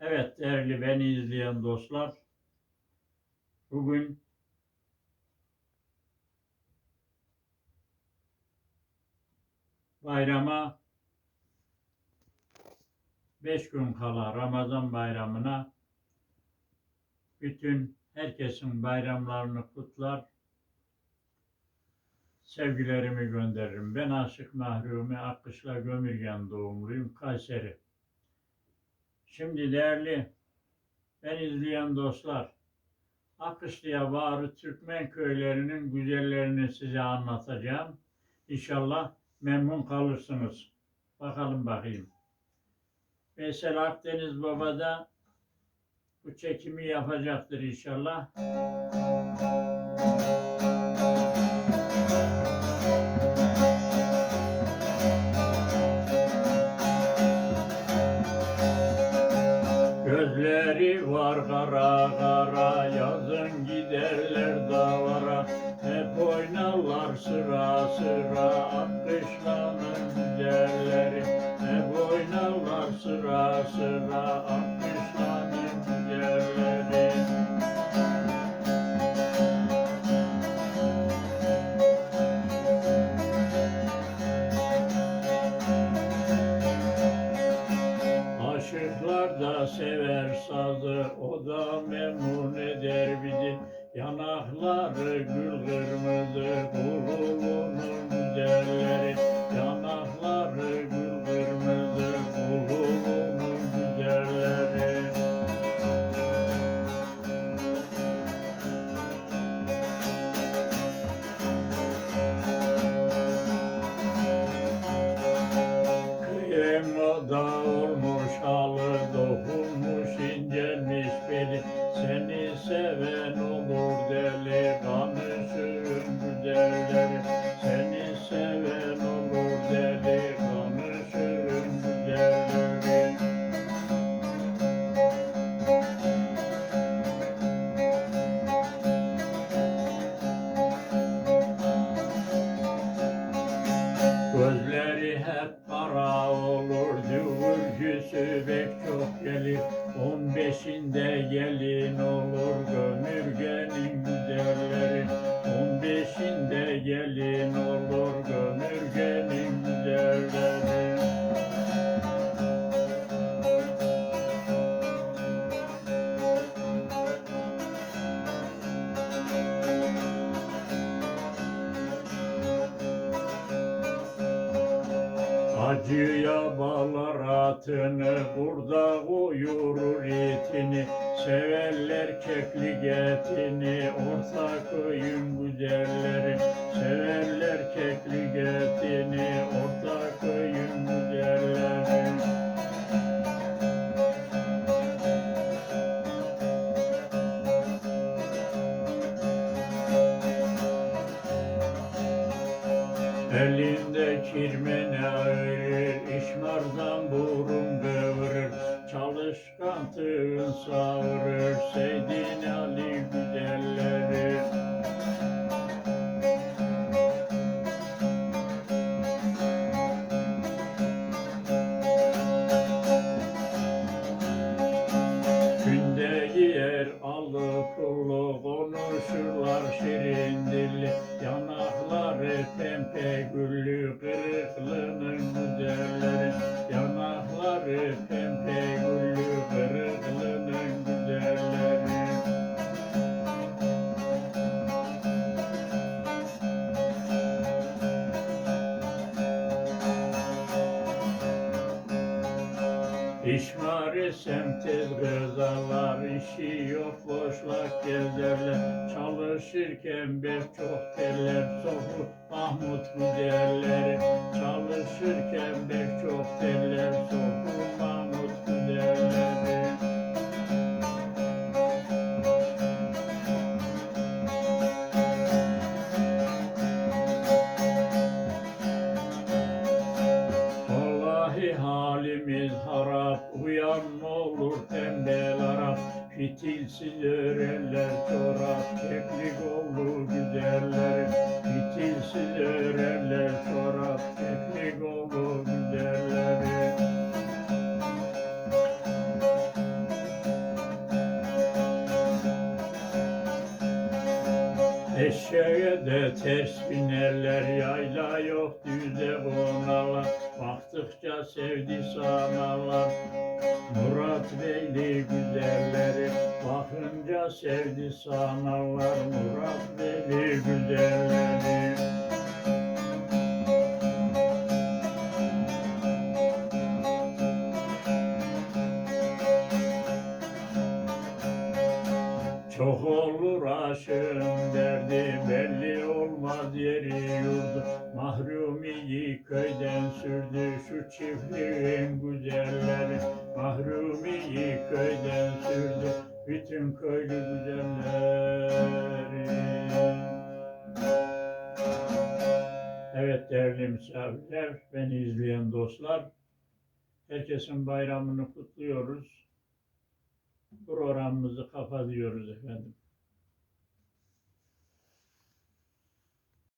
Evet değerli beni izleyen dostlar. Bugün bayrama beş gün kala Ramazan bayramına bütün herkesin bayramlarını kutlar. Sevgilerimi gönderirim. Ben Aşık Mahrumi Akkışla Gömürgen doğumluyum. Kayseri. Şimdi değerli ben izleyen dostlar, Akışlı'ya bağrı Türkmen köylerinin güzellerini size anlatacağım. İnşallah memnun kalırsınız. Bakalım bakayım. Veysel Akdeniz Baba da bu çekimi yapacaktır inşallah. Giderler dağlara. Hep oynarlar sıra sıra akışlanın güzelleri Hep oynarlar sıra sıra sever sazı, o da memnun eder bizi. Yanakları gül kırmızı, kulunun güzelleri. Seni seven olur deli kanışın güzelleri Seni seven Hep kara olur, düğürcüsü pek çok gelir. On beşinde gelin olur, gömürgenin güzelleri. On beşinde gelin olur, Acıya bağlar atını, burada uyurur itini. Severler keklik etini, orta köyün güzelleri. Severler keklik etini, orta Elinde kirmene ağırır, işmardan burun kıvırır. Çalışkan tığın sağırır, Seydin Ali alı pullu konuşurlar şirin dilli. Yanakları pempe güllü kırıklının güzelleri. Yanakları pempe güllü İşmari semtiz kızalar, işi yok boşlak gezerler. Çalışırken bir çok teller, soğuk Mahmut güzelleri. Çalışırken Fitilsiz öğrenler çorap, keklik oldu güzeller. Fitilsiz öğrenler çorap, keklik oldu Eşeğe de ters binerler, yayla yok düze konarlar. Baktıkça sevdi sanarlar, Murat Beyli güzelleri. Bakınca sevdi sanarlar, Murat Beyli güzelleri. Çok olur aşığın derdi belli olmaz yeri yurdu. Mahrumiyi köyden sürdü şu çiftliğin güzelleri. Mahrumiyi köyden sürdü bütün köylü güzelleri. Evet değerli misafirler, beni izleyen dostlar Herkesin bayramını kutluyoruz programımızı kapatıyoruz efendim.